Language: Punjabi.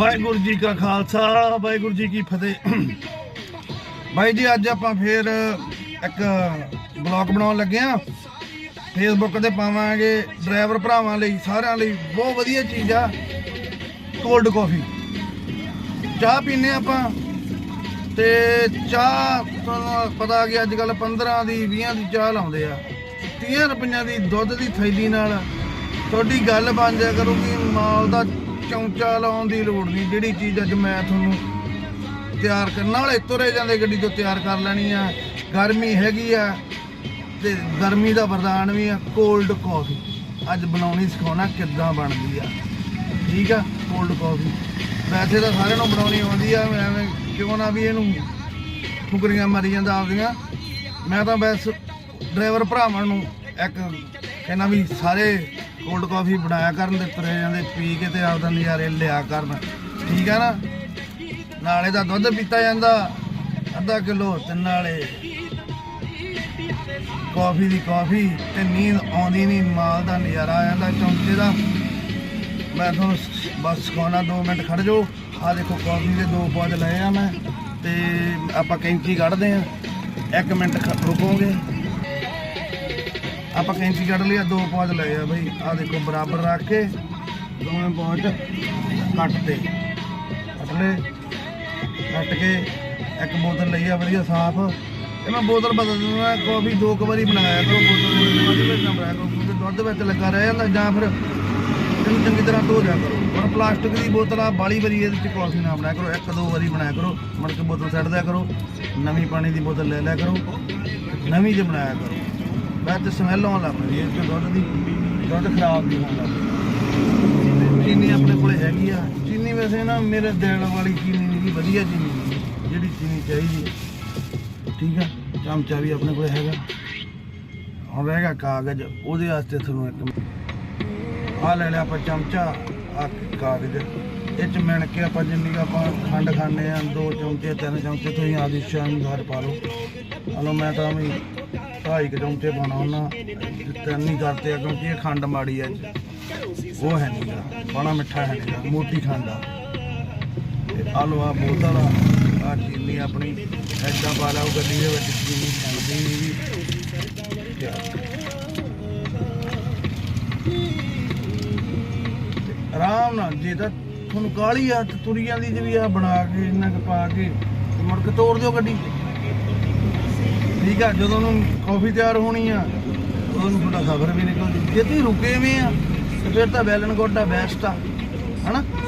ਵਾਹਿਗੁਰੂ ਜੀ ਕਾ ਖਾਲਸਾ, ਵਾਹਿਗੁਰੂ ਜੀ ਕੀ ਫਤਿਹ। ਬਾਈ ਜੀ, ਅੱਜ ਆਪਾਂ ਫੇਰ ਇੱਕ ਬਲੌਗ ਬਣਾਉਣ ਲੱਗੇ ਆ ਫੇਸਬੁੱਕ ਤੇ ਪਾਵਾਂਗੇ ਡਰਾਈਵਰ ਭਰਾਵਾਂ ਲਈ, ਸਾਰਿਆਂ ਲਈ ਬਹੁਤ ਵਧੀਆ ਚੀਜ਼ ਆ, ਕੋਲਡ ਕਾਫੀ। ਚਾਹ ਪੀਨੇ ਆਪਾਂ। ਤੇ ਚਾਹ, ਤੁਹਾਨੂੰ ਪਤਾ ਕਿ ਅੱਜ ਕੱਲ 15 ਦੀ 20 ਦੀ ਚਾਹ ਲਾਉਂਦੇ ਆ। 30 ਰੁਪਈਆਂ ਦੀ ਦੁੱਧ ਦੀ ਥੈਲੀ ਨਾਲ। ਤੁਹਾਡੀ ਗੱਲ ਬਣ ਜਾ ਕਰੂਗੀ, ਮਾਲ ਦਾ ਚੌਂਚਾ ਲਾਉਣ ਦੀ ਲੋੜ ਨਹੀਂ। ਜਿਹੜੀ ਚੀਜ਼ ਅੱਜ ਮੈਂ ਤੁਹਾਨੂੰ ਤਿਆਰ ਕਰਨ ਵਾਲੇ ਤੁਰੇ ਜਾਂਦੇ ਗੱਡੀ ਤੋਂ ਤਿਆਰ ਕਰ ਲੈਣੀ ਆ। ਗਰਮੀ ਹੈਗੀ ਆ ਤੇ ਗਰਮੀ ਦਾ ਵਰਦਾਨ ਵੀ ਆ ਕੋਲਡ ਕਾਫੀ ਅੱਜ ਬਣਾਉਣੀ, ਸਿਖਾਉਣਾ ਕਿੱਦਾਂ ਬਣਦੀ ਆ। ਠੀਕ ਆ ਕੋਲਡ ਕਾਫੀ ਵੈਸੇ ਤਾਂ ਸਾਰਿਆਂ ਨੂੰ ਬਣਾਉਣੀ ਆਉਂਦੀ ਆ ਐਵੇਂ ਕਿਉਂ ਨਾ ਵੀ ਇਹਨੂੰ ਫੁਕਰੀਆਂ ਮਾਰੀ ਜਾਂਦਾ ਆਪਦੀਆਂ। ਮੈਂ ਤਾਂ ਬਸ ਡਰਾਈਵਰ ਭਰਾਵਾਂ ਨੂੰ ਇੱਕ ਕਹਿੰਦਾ ਵੀ ਸਾਰੇ ਕੋਲਡ ਕਾਫੀ ਬਣਾਇਆ ਕਰਨ ਤੇ ਤੁਰੇ ਜਾਂਦੇ, ਪੀ ਕੇ ਤੇ ਆਪਦਾ ਨਜ਼ਾਰੇ ਲਿਆ ਕਰਨ। ਠੀਕ ਆ ਨਾ? ਨਾਲੇ ਦਾ ਦੁੱਧ ਪੀਤਾ ਜਾਂਦਾ, ਅੱਧਾ ਕਿਲੋ ਤੇ ਨਾਲੇ ਕਾਫੀ ਦੀ ਕਾਫੀ ਤੇ ਨੀਂਦ ਆਉਂਦੀ ਨਹੀਂ ਮਾਲ ਦਾ ਨਜ਼ਾਰਾ ਆ ਜਾਂਦਾ, ਚੌਂਕੇ ਦਾ। ਮੈਂ ਤੁਹਾਨੂੰ ਬਸ ਸਿਖਾਉਣਾ 2 ਮਿੰਟ ਖੜ ਜਾਓ। ਆ ਦੇਖੋ ਕਾਫੀ ਦੇ ਦੋ ਪੌਦ ਲਏ ਆ ਮੈਂ, ਤੇ ਆਪਾਂ ਕੈਂਚੀ ਕੱਢਦੇ ਆ। 1 ਮਿੰਟ ਰੁਕੋਗੇ? ਆਪਾਂ ਕੈਂਚੀ ਕੱਢ ਲਈ ਆ ਦੋ ਪੌਦ ਲਏ ਆ ਬਈ। ਆ ਦੇਖੋ, ਬਰਾਬਰ ਰੱਖ ਕੇ ਦੋਵੇਂ ਪੌਦ ਕੱਟ ਤੇ। ਕੱਟ ਲੈ ਕੱਟ ਕੇ ਇੱਕ ਬੋਤਲ ਲਈ ਆ, ਵਧੀਆ ਸਾਫ਼। ਇਹ ਮੈਂ ਬੋਤਲ ਬਦਲ ਦਿੰਦਾ ਕਾਫੀ ਦੋ ਕੁ ਵਾਰੀ ਬਣਾਇਆ ਕਰੋ, ਬੋਤਲ ਦੁੱਧ ਵਿੱਚ ਨਾ ਬਣਾਇਆ ਕਰੋ, ਕਿਉਂਕਿ ਦੁੱਧ ਵਿੱਚ ਲੱਗਾ ਰਹਿ ਜਾਂਦਾ, ਜਾਂ ਫਿਰ ਇਹਨੂੰ ਚੰਗੀ ਤਰ੍ਹਾਂ ਧੋ ਦਿਆ ਕਰੋ। ਪਰ ਪਲਾਸਟਿਕ ਦੀ ਬੋਤਲ ਆ, ਬਾਲੀ ਵਾਰੀ ਇਹਦੇ ਵਿੱਚ ਕਾਫੀ ਨਾ ਬਣਾਇਆ ਕਰੋ, ਇੱਕ ਦੋ ਵਾਰੀ ਬਣਾਇਆ ਕਰੋ ਮੁੜ ਕੇ ਬੋਤਲ ਸੱਟ ਦਿਆ ਕਰੋ, ਨਵੀਂ ਪਾਣੀ ਦੀ ਬੋਤਲ ਲੈ ਲਿਆ ਕਰੋ, ਨਵੀਂ ਚ ਬਣਾਇਆ ਕਰੋ। ਵੈਸੇ ਸਮੈਲ ਆਉਣ ਲੱਗ ਪਈ ਇਸ ਦੁੱਧ ਦੀ ਦੁੱਧ ਖਰਾਬ ਨਹੀਂ ਹੋਣ ਲੱਗ ਚੀਨੀ ਆਪਣੇ ਕੋਲੇ ਹੈਗੀ ਆ। ਚੀਨੀ ਵੈਸੇ ਨਾ ਮੇਰੇ ਦੇਣ ਵਾਲੀ ਚੀਨੀ ਨਹੀਂ ਗੀ, ਵਧੀਆ ਚੀਨੀ ਜਿਹੜੀ ਚੀਨੀ ਚਾਹੀਦੀ ਠੀਕ ਆ? ਚਮਚਾ ਵੀ ਆਪਣੇ ਕੋਲੇ ਹੈਗਾ। ਹੁਣ ਰਹਿ ਕਾਗਜ਼ ਉਹਦੇ ਵਾਸਤੇ ਤੁਹਾਨੂੰ ਇੱਕ ਆ ਲੈ ਲਿਆ ਆਪਾਂ ਚਮਚਾ ਆ ਕਾਗਜ਼। ਇਹ ਚ ਮਿਣ ਕੇ ਆਪਾਂ ਜਿੰਨੀ ਕੁ ਆਪਾਂ ਖੰਡ ਖਾਂਦੇ ਆ ਦੋ ਚਮਚੇ ਤਿੰਨ ਚਮਚੇ ਤੁਸੀਂ ਆਦੀ ਸ਼ਾਨ ਘਰ ਪਾ ਲਓ। ਹਲੋ ਮੈਂ ਤਾਂ ਵੀ ਢਾਈ ਕੁ ਚਮਚੇ ਪਾਉਣਾ ਉਹਨਾਂ ਤਿੰਨ ਹੀ ਕਰਤੇ ਆ, ਕਿਉਂਕਿ ਇਹ ਖੰਡ ਮਾੜੀ ਆ ਉਹ ਹੈ ਨਹੀਂਗਾ ਬੜਾ ਮਿੱਠਾ ਹੈ ਨਹੀਂਗਾ ਮੋਟੀ ਖੰਡ ਆ। ਤੇ ਆਲੂ ਬੋਤਲ ਆ, ਆਹ ਚੀਨੀ ਆਪਣੀ, ਐਦਾਂ ਪਾ ਲਾਓ ਗੱਡੀ ਦੇ ਵਿੱਚ ਚੀਨੀ ਖੰਡਦੀ ਨਹੀਂ ਵੀ ਤੇ ਆਰਾਮ ਨਾਲ, ਜੇ ਤਾਂ ਤੁਹਾਨੂੰ ਕਾਲੀ ਆ, ਤੇ ਤੁਰੀ ਜਾਂਦੀ ਜੇ ਵੀ ਆ, ਬਣਾ ਕੇ, ਇੰਨਾ ਕੁ ਪਾ ਕੇ, ਤੇ ਮੁੜ ਕੇ ਤੋੜ ਦਿਓ ਗੱਡੀ। ਠੀਕ ਆ, ਜਦੋਂ ਨੂੰ ਕਾਫੀ ਤਿਆਰ ਹੋਣੀ ਆ ਉਦੋਂ ਨੂੰ ਤੁਹਾਡਾ ਖਬਰ ਵੀ ਨਿਕਲ। ਜੂ ਜੇ ਤੁਸੀਂ ਰੁਕੇ ਵੀ ਆ, ਤੇ ਫਿਰ ਤਾਂ ਵੈਲ ਵੈਲਨ ਗੋਡਾ ਬੈਸਟ ਆ, ਹਨਾ?